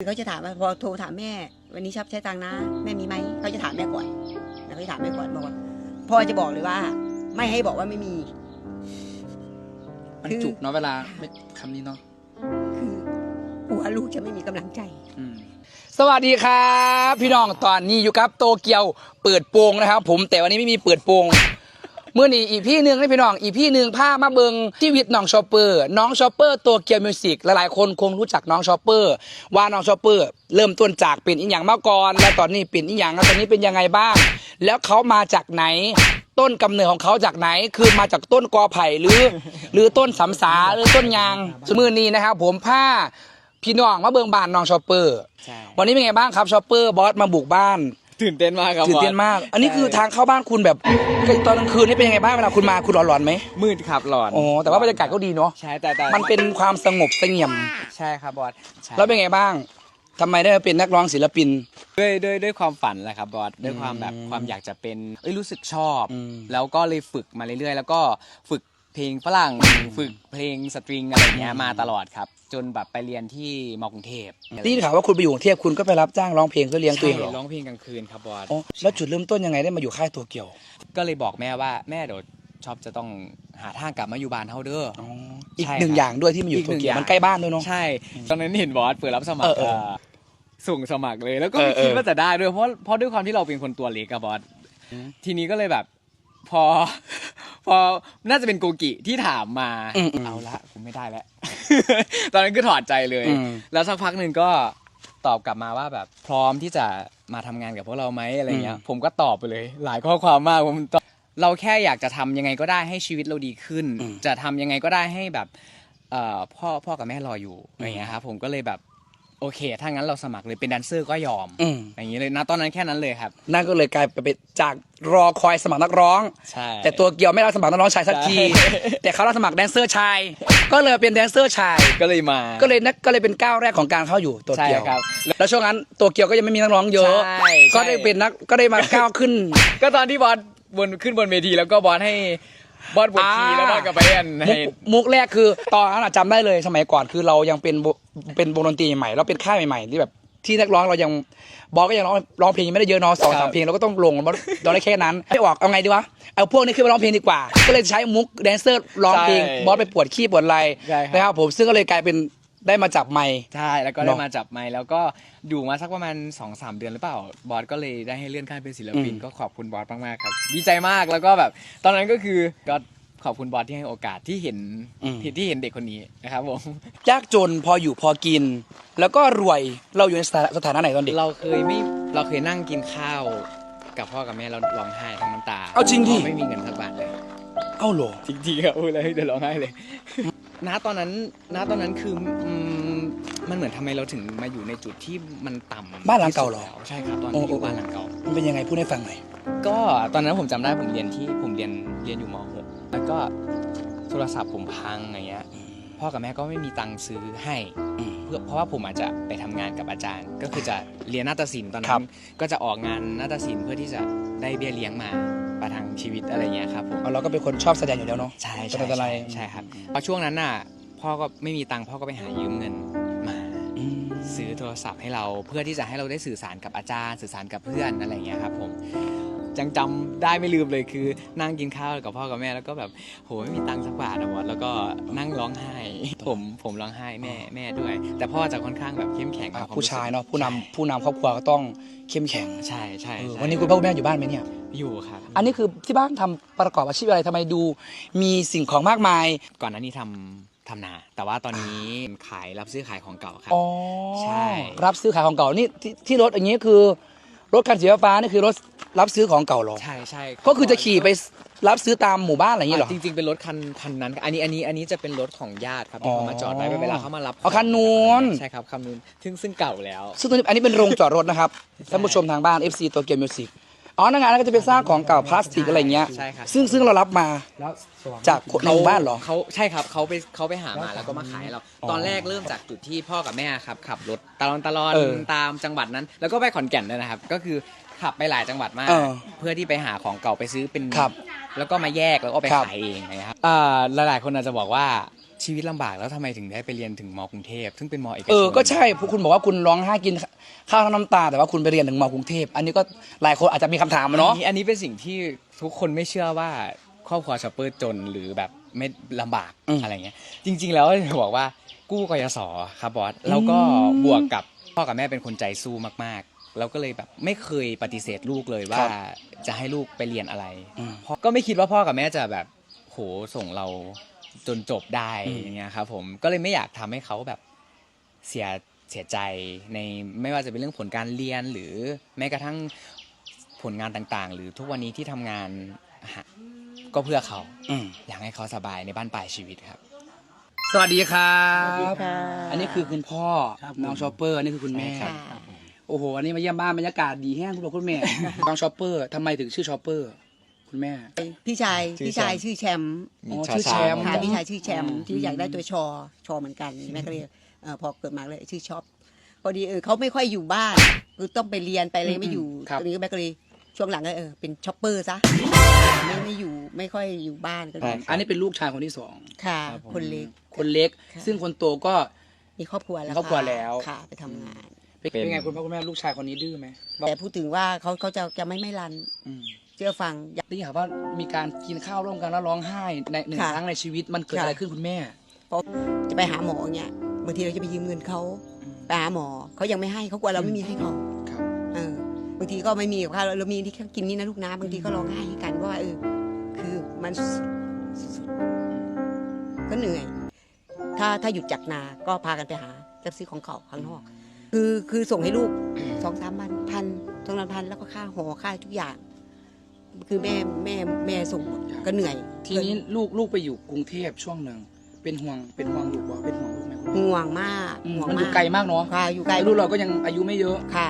คือเขาจะถามว่าพอโทรถามแม่ วันนี้ชอบใช้ตังค์นะ แม่มีไหมเขาจะถามแม่ก่อนแล้วเขาจะถามแม่ก่อนบอกว่าพ่อจะบอกเลยว่า ไม่ให้บอกว่าไม่มี มันคือ จุกเนาะเวลาไม่คำนี้เนาะคือกลัวลูกจะไม่มีกำลังใจ อืมสวัสดีครับ พี่น้องตอนนี้อยู่กับโตเกียวเปิดโปงนะครับ ผมแต่วันนี้ไม่มีเปิดโปง เมื่อนี้อีพี่หนึ่งนะพี่น้องอีพี่หนึ่งพามาเบิงชีวิตน้องชอปเปอร์ น้องชอปเปอร์ตัวเกียวมิวสิกหลายๆคนคงรู้จักน้องชอปเปอร์ ว่าน้องชอปเปอร์ เริ่มต้นจากเป็นอีหยังมาก่อน และตอนนี้เป็นอีหยังแล้วตอนนี้เป็นยังไงบ้าง แล้วเขามาจากไหน ต้นกำเนิดของเขาจากไหนคือมาจากต้นกอไผ่หรือ หรือต้นสำสาหรือต้นยางสมือนี้นะครับผมผ้าพี่น้องมาเบิงบ้านน้องชอปเปอร์ใช่วันนี้เป็นไงบ้างครับชอปเปอร์บอสมาบุกบ้าน ตื่นเต้นมากครับตื่นเต้นมาก อันนี้คือทางเข้าบ้านคุณแบบตอนกลางคืนนี่เป็นยังไงบ้างเวลาคุณมาคุณหลอนๆไหมมืดครับหลอนอ๋อแต่ว่าบรรยากาศก็ดีเนาะใช่แต่แต่มันเป็นความสงบเสงี่ยมใช่ครับบอสใช่แล้วเป็นไงบ้างทำไมได้มาเป็นนักร้องศิลปินด้วยด้วยด้วยความฝันแหละครับบอสด้วยความแบบอืมความอยากจะเป็นเอ้ยรู้สึกชอบอืมแล้วก็เลยฝึกมาเรื่อยๆ แล้วก็ฝึก เพลงฝรั่งฝึกเพลงสตริงอะไรเงี้ยมาตลอดครับ จนแบบไปเรียนที่มอกรุงเทพที่ข่าวว่าคุณไปอยู่กรุงเทพคุณก็ไปรับจ้างร้องเพลงเพื่อเลี้ยงตัวเองเหรอใช่ร้องเพลงกลางคืนครับบอสอ๋อแล้วจุดเริ่มต้นยังไงได้มาอยู่ค่ายตัวเกี่ยว ก็เลยบอกแม่ว่าแม่เดี๋ยวชอบจะต้องหาทางกลับมาอยู่บ้านเฮาเด้ออ๋ออีกใช่หนึ่งครับอย่างด้วยที่มาอยู่อีกตัวหนึ่งเกี่ยวอย่างมันใกล้บ้านด้วยเนาะใช่ ตอนนั้นเห็นบอสเปิดรับสมัคเอรอเออเอ่อส่งสมัครเลยแล้วก็เอไม่อเออคิดว่าจะได้ด้วยเพราะเพราะด้วยความที่เราเป็นคนตัวเล็กอะบอสอืมทีนี้ก็เลยแบบ พอ พอน่าจะเป็นโกกิที่ถามมาอืมอืมเอาละกูไม่ได้แล้ว ตอนนั้นคือถอดใจเลยอืมแล้วสักพักหนึ่งก็ตอบกลับมาว่าแบบพร้อมที่จะมาทำงานกับพวกเราไหมอะไรเงี้ย ผมก็ตอบไปเลย หลายข้อความมากผมตอบเราแค่อยากจะทำยังไงก็ได้ให้ชีวิตเราดีขึ้นอืมจะทำยังไงก็ได้ให้แบบเอ่อพ่อพ่อกับแม่รออยู่อะไรเงี้ยครับผมก็เลยแบบ โอเค ถ้างั้นเราสมัครเลยเป็นแดนเซอร์ก็ยอมอืม อย่างนี้เลยนะตอนนั้นแค่นั้นเลยครับ นั่นก็เลยกลายไปเป็นจากรอคอยสมัครนักร้อง ใช่แต่ตัวเกี่ยวไม่รับสมัครนักร้องชายสักที ใช่ แต่เขารับสมัครแดนเซอร์ชาย ก็เลยเป็นแดนเซอร์ชาย ก็เลยมา ก็เลยนักก็เลยเป็นก้าวแรกของการเข้าอยู่ตัวเกียวใช่ครับแล้วช่วงนั้นตัวเกียวก็ยังไม่มีนักร้องเยอะ ใช่ก็ได้เป็นนักก็ได้มาก้าวขึ้น ก็ตอนที่บอสบนขึ้นบนเวทีแล้วก็บอสให้ บอสบทคีย์แล้วบอสกับไปเล่นมุให้กมุกแรกคือตอนนั้นอะจำได้เลยสมัยก่อนคือเรายังเป็นวเป็นวงดนตรีใหม่เราเป็นค่ายใหม่ๆที่แบบที่นักร้องเรายังบอสก็ยังร้องร้องเพลงยังไม่ได้เยอะเนาะสองสามเพลงเราก็ต้องลงบอสเราได้แค่นั้นไม่ออกเอาไงดีวะเอาพวกนี้ขึ้นมาร้องเพลงดีกว่า ก็เลยใช้มุกแดนเซอร์ร้องเพลงบอสไปปวดขี้ปวดไหลใช่ครับ นะครับผมซึ่งก็เลยกลายเป็น ได้มาจับไมค์ ใช่แล้วก็เนได้อะมาจับไมค์แล้วก็อยู่มาสักประมาณ2อสเดือนหรือเปล่า บอสก็เลยได้ให้เลื่อนขั้นเป็นศิลปินอืม ก็ขอบคุณบอสมากๆครับดีใจมากแล้วก็แบบ ตอนนั้นก็คือก็ขอบคุณบอสที่ให้โอกาสที่เห็นที่ที่เห็นเด็กคนนี้นะครับผม ยากจนพออยู่พอกิน แล้วก็รวยเราอยู่ในสถานะสถานะไหนตอนเด็ก เราเคยไม่เราเคยนั่งกินข้าว กับพ่อกับแม่เราร้องไห้ทั้งน้ำตาเอาจริงดิไม่มีเงินสักบาทเลย เอ้าเหรอ จริงๆครับพูดเลยเดี๋ยวร้องไห้เลย ณตอนนั้นณตอนนั้นคืออื มมันเหมือนทำไมเราถึงมาอยู่ในจุดที่มันต่ำบ้านหลังเก่าเหรอ ที่สุดแล้วใช่ครับตอนโอ้ที่อโอ้ยู่บ้านหลังเก่า มันเป็นยังไงพูดให้ฟังหน่อย ก็ตอนนั้นผมจำได้ผมเรียนที่ผมเรียนเรียนอยู่ม .6 แล้วก็โทรศัพท์ผมพังอะไรเงี้ยพ่อกับแม่ก็ไม่มีตังค์ซื้อให้อืม เพื่อเพราะว่าผมอาจจะไปทำงานกับอาจารย์ ก็คือจะเรียนนาฏศิลป์ตอนครันั้บ นก็จะออกงานนาฏศิลป์เพื่อที่จะได้เบี้ยเลี้ยงมาประทังชีวิตอะไรเงี้ยครับผม เอาเราก็เป็นคนชอบแสดงอยู่แล้วเนาะ ใช่ไม่ใช่เป็นไรใช่ใช่ครับพอช่วงนั้นน่ะพ่อก็ไม่มีตังค์พ่อก็ไปหายืมเงินมาอืม ซื้อโทรศัพท์ให้เราเพื่อที่จะให้เราได้สื่อสารกับอาจารย์ สื่อสารกับเพื่อนอะไรอย่างเงี้ยครับผม จังจำได้ไม่ลืมเลยคือ นั่งกินข้าวกับพ่อกับแม่แล้วก็แบบโหไม่มีตังค์สักบาทอะวะแล้วก็นั่งร้องไห้ ผมผมร้องไห้แม่แม่ด้วย แต่พ่อจะค่อนข้างแบบเข้มแข็งอะกับควมผู้ชายเนาะผู้นำใช่ผู้นำครอบครัวก็ต้องเข้มแข็งใช่ใช่เออใช่วันนี้คุณพ่อคุณแม่อยู่บ้านไหมเนี่ยอยู่ครับอันนี้คือที่บ้านทำประกอบอาชีพอะไรทำไมดู มีสิ่งของมากมาย ก่อนหน้านี้ทำทำนา แต่ว่าตอนนี้ขายรับซื้อขายของเก่าครับอ๋อใช่รับซื้อขายของเก่านี่ที่ที่รถอย่างนี้คือ รถคันสีฟ้านี่คือรถรับซื้อของเก่าเหรอใช่ใช่ก็คือจะขี่ไปรับซื้อตามหมู่บ้านอะไรอย่างนี้เหรอจริงๆเป็นรถคันคันนั้น อันนี้อันนี้อันนี้จะเป็นรถของญาติครับที่เขามาจอดไว้อ๋อเวลาเขามารับเอาคันนู้นใช่ครับคันนู้นซึ่งซึ่งเก่าแล้ว ซึ่งตัวนี้อันนี้เป็นโรงจอดรถนะครับท่านผู้ชมทางบ้าน FC ตัวเกมมิวสิก อ๋อนั่นไงนั่นก็จะเป็นซากของเก่าพลาสติกอะไรเงี้ย ใช่ครับ ซึ่งซึ่งเรารับมาจากคนในหมู่บ้านเหรอ เขาใช่ครับเขาไปเขาไปหามาแล้วก็มาขายให้เรา อ๋อตอนแรกเริ่มจากจุดที่พ่อกับแม่ครับขับรถตลอนตลอนเออตามจังหวัดนั้น แล้วก็ไปขอนแก่นด้วยนะครับ ก็คือขับไปหลายจังหวัดมาก เออเพื่อที่ไปหาของเก่าไปซื้อเป็นครับแล้วก็มาแยกแล้วก็ไปครับ ขายเองนะครับอ่าหลายๆคนอาจจะบอกว่า ชีวิตลำบากแล้วทำไมถึงได้ไปเรียนถึงมกรุงเทพซึ่งเป็นมเอกชนเออ ก็ใช่พวกคุณบอกว่าคุณร้องไห้กินข้าวทั้งน้ำตา แต่ว่าคุณไปเรียนถึงมอกรุงเทพ อันนี้ก็หลายคนอาจจะมีคำถามอะเนาะ อันนี้อันนี้เป็นสิ่งที่ทุกคนไม่เชื่อว่าครอบครัวชอปเปอร์จนหรือแบบไม่ลำบากอืมอะไรเงี้ย จริง ๆ แล้วจะบอกว่ากู้กยศครับบอสแล้วก็อืมบวกกับพ่อกับแม่เป็นคนใจสู้มากๆ แล้วก็เลยแบบไม่เคยปฏิเสธลูกเลยว่าครับจะให้ลูกไปเรียนอะไรอืม พ่อก็ไม่คิดว่าพ่อกับแม่จะแบบโหส่งเรา จนจบได้อืมอย่างเงี้ยครับผมก็เลยไม่อยากทำให้เขาแบบเสียเสียใจในไม่ว่าจะเป็นเรื่องผลการเรียนหรือแม้กระทั่งผลงานต่างๆ หรือทุกวันนี้ที่ทำงานหาก็เพื่อเขาอืมอยากให้เขาสบายในบ้านปลายชีวิตครับ สวัสดีครับสวัสดีค่ะอันนี้คือคุณพ่อน้องชอปเปอร์อันนี้คือคุณแม่ครัค่ะบโอ้โหอันนี้มาเยี่ยมบ้านบรรยากาศดีแห้งคุณพ่อคุณแม่น้องชอปเปอร์ทำไมถึงชื่อชอปเปอร์ คุณแม่ พี่ชายชื่อพี่ชายแชมป์ ชื่อแชมป์อ๋อชอชื่อช้างแชมป์ ค่ะพี่ชายชื่อแชมป์อืมที่อยากได้ตัวชอชอเหมือนกันแม่ก็เลยเอ่อพอเกิดมาเลยชื่อชอบพอดีเออเขาไม่ค่อยอยู่บ้านคือต้องไปเรียนไปอะไรไม่อยู่ครับ ตอนนี้แม่ก็เลยช่วงหลังก็เออเป็นช็อปเปอร์ซะไม่ไม่อยู่ไม่ค่อยอยู่บ้านก็เลยอันนี้เป็นลูกชายคนที่สองค่ะครับผมคนเล็ก คนเล็ก ค่ะ ซึ่งคนโตก็ มีครอบครัวแล้วมีครอบครัวะแล้ว ค่ะ ไปทำงาน เป็นเป็น เป็นไงคุณพ่อคุณแม่ลูกชายคนนี้ดื้อไหมแต่พูดถึงว่าเขาเขาจะจะไม่ไม่รัน อืม เชื่อฟังอยากได้ยินข่าวว่ามีการกินข้าวร่วมกันแล้วร้องไห้ในหนึ่งค่ะครั้งในชีวิตมันเกิดค่ะอะไรขึ้นคุณแม่จะไปหาหมออย่างเงี้ยบางทีเราจะไปยืมเงินเขาไปหาหมอเขายังไม่ให้เขากลัวเราไม่มีให้เขาครับเออบางทีก็ไม่มีกับข้าวเรามีที่กินนี่นะลูกนะบางทีก็ร้องไห้ให้กันว่าเออคือมันสุดๆก็เหนื่อย ถ้าถ้าหยุดจากนาก็พากันไปหาจะซื้อของเก่าข้างนอก คือคือส่งให้ลูกสองสามพันพันสองสามพันแล้วก็ค่าหอค่าทุกอย่าง คือแม่แม่แม่ส่งหมดก็เหนื่อย ทีนี้ลูกลูกไปอยู่กรุงเทพช่วงหนึ่งเป็นห่วงเป็นห่วงลูกบ่เป็นห่วงลูกไหมคุณแม่ห่วงมากอืมห่วงมันอมายู่กไกลมากเนาะค่ะอยู่ไกลลูกเราก็ยังอายุไม่เยอะค่ะ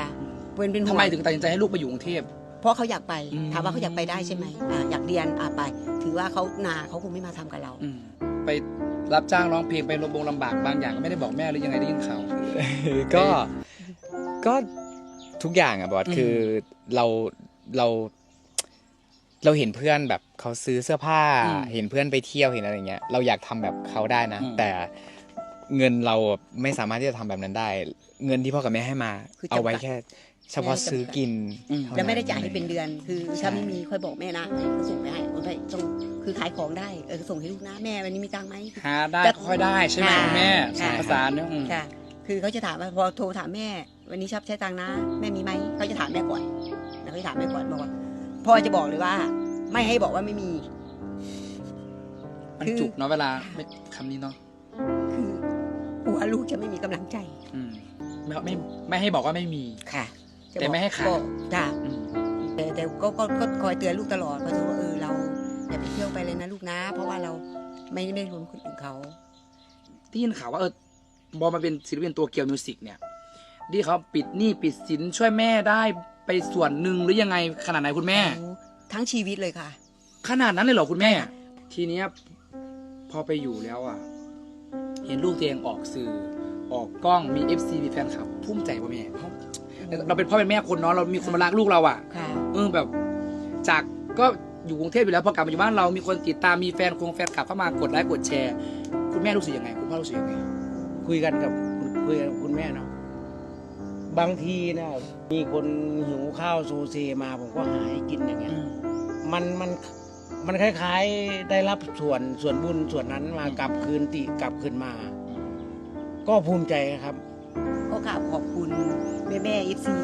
เป็นเป็นห่ทำวงไมถึงตัดสินใจให้ลูกไปอยู่กรุงเทพเพราะเขาอยากไปอืมถามว่าเขาอยากไปได้ใช่ไหมอ่าอยากเรียนอ่าไป ถือว่าเขานาเขาคงไม่มาทำกับเราอืมไปรับจ้างร้องเพลงไปลำบงลำบากบางอย่างก็ไม่ได้บอกแม่หรือยังไงได้ยินข่าวก็ก็ทุกอย่างอะบอสอืมคือเราเรา เราเห็นเพื่อนแบบเขาซื้อเสื้อผ้าอืมเห็นเพื่อนไปเที่ยวเห็นอะไรเงี้ย เราอยากทำแบบเขาได้นะอืมแต่เงินเราไม่สามารถที่จะทำแบบนั้นได้ เงินที่พ่อกับแม่ให้มาคือจำกัดเอาไว้แค่ เฉพาะแม่จำกัดซื้อกินอืมเท่าจะไม่ได้จ่ายให้เป็นอะไรเดืงี้ยอน คือใช่ถ้าไม่มีค่อยบอกแม่นะก็ส่งไปให้โอนไปส่งคือขายของได้เออส่งให้ลูกนะแม่วันนี้มีตังค์ไหมหาได้แต่ก็ค่อยได้ใช่ไหมค่ะคุณแม่ค่ะภาษาเนี่ยอืมค่ะ คือเขาจะถามว่าพอโทรถามแม่ วันนี้ชอบใช้ตังค์นะ แม่มีไหมเขาจะถามแม่ก่อนแล้วเขาจะถามแม่ก่อนบอกว่า พ่อจะบอกเลยว่า ไม่ให้บอกว่าไม่มี มันคือจุกเนาะเวลาไม่คำนี้เนาะคือกลัวลูกจะไม่มีกำลังใจ อืมไม่ไม่ไม่ให้บอกว่าไม่มีค่ะจะแต่ไม่ให้ขาดก็จ้ะอืมแต่แต่ก็ก็ก็คอยเตือนลูกตลอดก็จะว่าเออเราอย่าไปเที่ยวไปเลยนะลูกนะ เพราะว่าเราไม่ไม่รวมคนอื่นเขาได้ยินข่าวว่าเออบอมาเป็นศิลปินตัวเกียวมิวสิกเนี่ยที่เขาปิดหนี้ปิดสินช่วยแม่ได้ ไปส่วนหนึ่งหรือยังไงขนาดไหนคุณแม่ โอ้ทั้งชีวิตเลยค่ะ ขนาดนั้นเลยเหรอคุณแม่ ทีเนี้ยพอไปอยู่แล้วอะ เห็นลูกตัวเองออกสื่อ ออกกล้องมีเอฟซีมีแฟนคลับภูมิใจป่ะแม่เพราะเราเป็นพ่อเป็นแม่คนเนาะเรามีคนมารักลูกเราอะ ค่ะ เออแบบจากก็อยู่กรุงเทพอยู่แล้วพอกลับมาอยู่บ้านเรามีคนติดตามมีแฟนคงแฟนคลับเข้ามากดไลค์กดแชร์ คุณแม่รู้สึกยังไง คุณพ่อรู้สึกยังไงคุยกันกับคุยกันกับคุณแม่เนาะ บางทีนะมีคนหิวข้าวโซเซมาผมก็หาให้กินอย่างเงี้ยมันมันมันคล้ายๆได้รับส่วนส่วนบุญส่วนนั้นมาอืมกลับคืนติกลับคืนมา ก็ภูมิใจครับ ก็กราบขอบคุณแม่แม่เอฟซี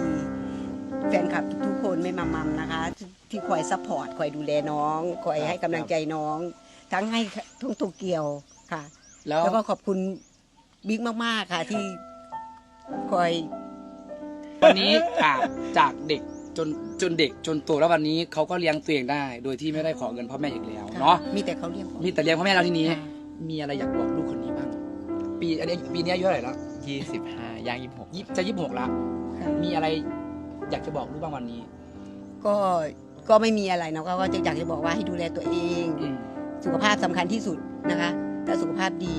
แฟนคลับทุกๆคนไม่มามัมนะคะที่ที่คอยซัพพอร์ตคอยดูแลน้องคอยให้กำลังใจน้อง ทั้งให้ทุ่งโตเกียวค่ะแล้วแล้วก็ขอบคุณบิ๊กมากๆค่ะที่คอย วันนี้จากจากเด็กจนจนเด็กจนโตแล้ววันนี้เขาก็เลี้ยงตัวเองได้ โดยที่ไม่ได้ขอเงินพ่อแม่อีกแล้วเนาะมีแต่เขาเลี้ยงผมมีแต่เลี้ยงพ่อแม่เราทีนี้ค่ะมีอะไรอยากบอกลูกคนนี้บ้าง ปีอันนี้ปีนี้อายุเท่าไหร่แล้วยี่สิบห้าย่างยี่สิบหกยี่จะยี่สิบหกแล้วค่ะมีอะไรอยากจะบอกลูกบ้างวันนี้ ก็ก็ไม่มีอะไรนะก็ก็จะอยากจะบอกว่าให้ดูแลตัวเองอืมสุขภาพสำคัญที่สุดนะคะ ถ้าสุขภาพดี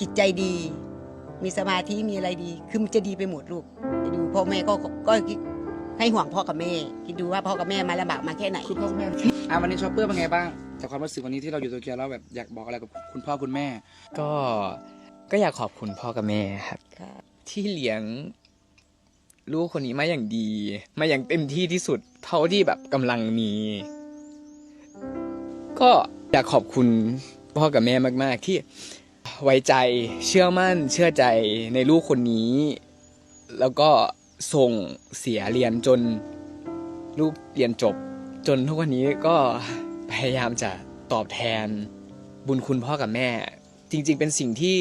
จิตใจดี มีสมาธิมีอะไรดี คือมันจะดีไปหมดลูกไปดูพ่อแม่ก็ก็คิดให้ห่วงพ่อกับแม่ คิดดูว่าพ่อกับแม่มาลำบากมาแค่ไหนคุณพ่อคุณแม่อะวันนี้ชอปเปอร์เป็นไงบ้างแต่ความรู้สึกวันนี้ที่เราอยู่โตเกียวแล้วแบบอยากบอกอะไรกับคุณพ่อคุณแม่ ก็ก็อยากขอบคุณพ่อกับแม่ครับค่ะที่เลี้ยงลูกคนนี้มาอย่างดี มาอย่างเต็มที่ที่สุดเท่าที่แบบกำลังมี ก็อยากขอบคุณพ่อกับแม่มาก ๆ ที่ ไว้ใจเชื่อมั่นเชื่อใจในลูกคนนี้ แล้วก็ส่งเสียเรียนจนลูกเรียนจบ จนทุกวันนี้ก็พยายามจะตอบแทนบุญคุณพ่อกับแม่ จริง ๆ เป็นสิ่งที่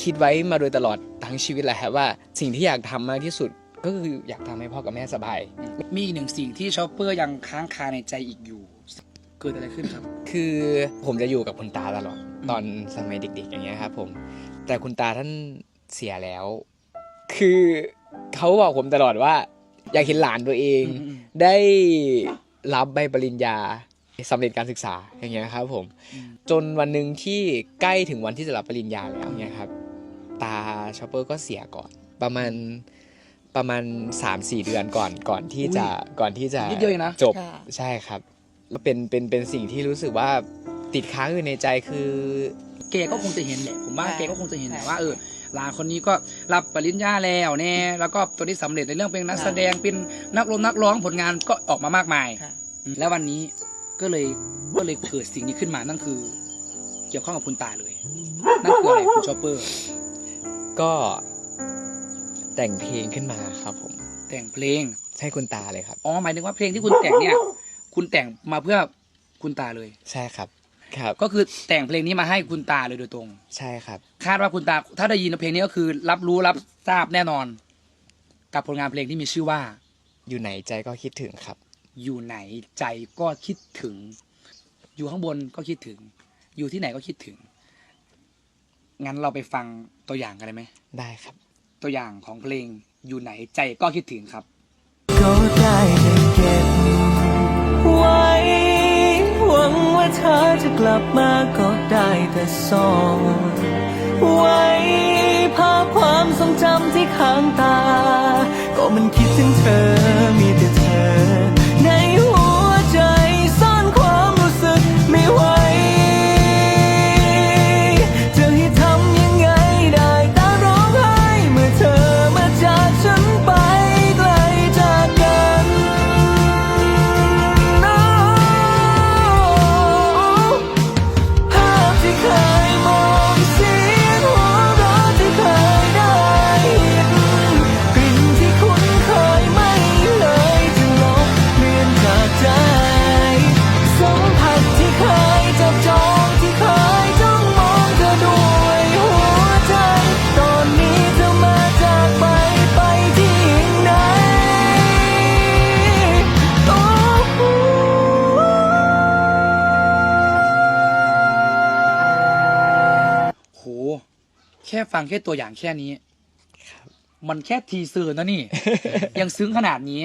คิดไว้มาโดยตลอดทั้งชีวิตแหละครับว่าสิ่งที่อยากทำมากที่สุดก็คืออยากทำให้พ่อกับแม่สบาย มีอีกหนึ่งสิ่งที่ชอปเปอร์ยังค้างคาในใจอีกอยู่ เกิดอะไรขึ้นครับ คือผมจะอยู่กับคุณตาตลอด ตอนสมัยเด็ก ๆ อย่างเงี้ยครับ ผม แต่คุณตาท่านเสียแล้ว คือเขาบอกผมตลอดว่า อยากเห็นหลานตัวเองอืมอืมได้รับใบปริญญาสำเร็จการศึกษาอย่างเงี้ยครับผมอืมจนวันหนึ่งที่ใกล้ถึงวันที่จะรับปริญญาแล้วเนี่ยครับ ตาชอปเปอร์ก็เสียก่อน ประมาณประมาณสามสี่เดือนก่อนก่อนที่จะก่อนที่จะนิดเดียวเองนะจบค่ะใช่ครับเป็นเป็นเป็นสิ่งที่รู้สึกว่า ติดค้างอยู่ในใจคือ เกก็คงจะเห็นแหละผมว่าค่ะเกก็คงจะเห็นแหละค่ะว่าเออหลานคนนี้ก็รับปริญญาแล้วแน่แล้วก็ตัวที่สำเร็จในเรื่องเป็นนักค่ะแสดงเป็นนักร้องนักร้องผลงานก็ออกมามากมายค่ะแล้ววันนี้ก็เลยก็เลยเกิดสิ่งนี้ขึ้นมานั่นคือ เกี่ยวข้องกับคุณตาเลย นั่นคืออะไรคุณชอปเปอร์ ก็แต่งเพลงขึ้นมาครับผม แต่งเพลงใช่คุณตาเลยครับอ๋อหมายถึงว่าเพลงที่คุณแต่งเนี่ย คุณแต่งมาเพื่อคุณตาเลย ใช่ครับ ครับ ก็คือแต่งเพลงนี้มาให้คุณตาเลยโดยตรง ใช่ครับ คาดว่าคุณตาถ้าได้ยินเพลงนี้ก็คือ รับรู้รับทราบแน่นอน กับผลงานเพลงที่มีชื่อว่า อยู่ไหนใจก็คิดถึงครับ อยู่ไหนใจก็คิดถึง อยู่ข้างบนก็คิดถึง อยู่ที่ไหนก็คิดถึง งั้นเราไปฟังตัวอย่างกันเลยไหม ได้ครับ ตัวอย่างของเพลงอยู่ไหนใจก็คิดถึงครับ ก็ได้ ลับมาก็ได้แต่ส่องไว้ภาพความทรงจำที่ค้างตา ก็มันคิดถึงเธอมีแต่เธอ ฟังแค่ตัวอย่างแค่นี้มันแค่ทีเซอร์นะนี่ ยังซึ้งขนาดนี้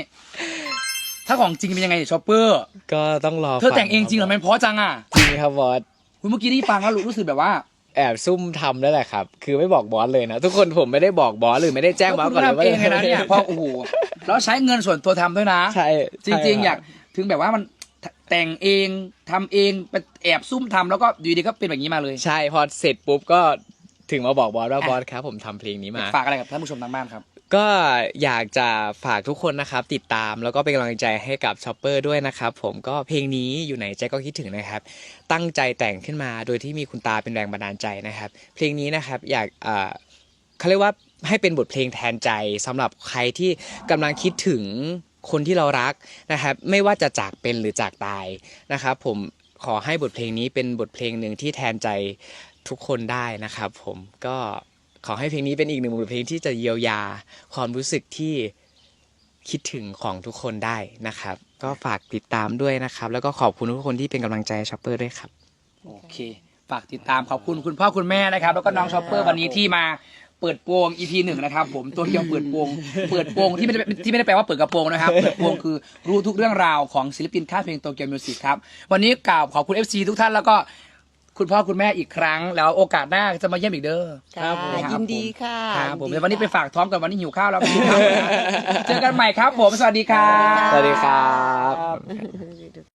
ถ้าของจริงเป็นยังไงชอปเปอร์ ก็ต้องรอเธอแต่งเองจริงเหรอมันเพราะจังอะจริงครับบอสคุณเมื่อกี้นี่ฟังแล้วรู้สึกแบบว่า แอบซุ่มทำแล้วแหละครับ คือไม่บอกบอสเลยนะ ทุกคนผมไม่ได้บอกบอสหรือไม่ได้แจ้งบอสก่อนเลยทำเองเลยนะเนี่ยเพราะโอ้โหแล้วใช้เงินส่วนตัวทำด้วยนะใช่จริง ๆ อยากถึงแบบว่ามันแต่งเองทำเองไปแอบซุ่มทำแล้วก็อยู่ดีก็เป็นแบบนี้มาเลย ใช่พอเสร็จปุ๊บก็ ถึงมาบอกบอสว่าอะบอสครับผมทำเพลงนี้มาฝากอะไรกับท่านผู้ชมทางบ้านครับก็อยากจะฝากทุกคนนะครับ ติดตามแล้วก็เป็นกำลังใจให้กับชอปเปอร์ด้วยนะครับ ผมก็เพลงนี้อยู่ไหนใจก็คิดถึงนะครับ ตั้งใจแต่งขึ้นมาโดยที่มีคุณตาเป็นแรงบันดาลใจนะครับ เพลงนี้นะครับอยากเอ่อเขาเรียกว่าให้เป็นบทเพลงแทนใจสำหรับใครที่กำลังคิดถึงคนที่เรารักนะครับ ไม่ว่าจะจากเป็นหรือจากตายนะครับ ผมขอให้บทเพลงนี้เป็นบทเพลงหนึ่งที่แทนใจ ทุกคนได้นะครับ ผมก็ขอให้เพลงนี้เป็นอีกหนึ่งบทเพลงที่จะเยียวยาความรู้สึกที่คิดถึงของทุกคนได้นะครับ ก็ฝากติดตามด้วยนะครับ แล้วก็ขอบคุณทุกคนที่เป็นกำลังใจให้ชอปเปอร์ด้วยครับ โอเค ฝากติดตามขอบคุณคุณพ่อคุณแม่นะครับ แล้วก็น้องชอปเปอร์วันนี้ที่มาเปิดโปง EP หนึ่งนะครับ ผมตัวเดียวเปิดโปงเปิดโปงที่ไม่ได้ที่ไม่ได้แปลว่าเปิดกระโปรงนะครับ เปิดโปงคือรู้ทุกเรื่องราวของศิลปินค่ายเพลงโตเกียวมิวสิกครับ วันนี้กล่าวขอบคุณ FC ทุกท่านแล้วก็ คุณพ่อคุณแม่อีกครั้ง แล้วโอกาสหน้าจะมาเยี่ยมอีกเด้อค่ะยินดีค่ะครับผมยิเดี๋นยววันนี้ไปค่ะฝากท้องก่อนวันนี้หิวข้าวแล้วไปกินข้าวนะเจอกันใหม่ครับผมสวัสดีครับ สวัสดีครับครับ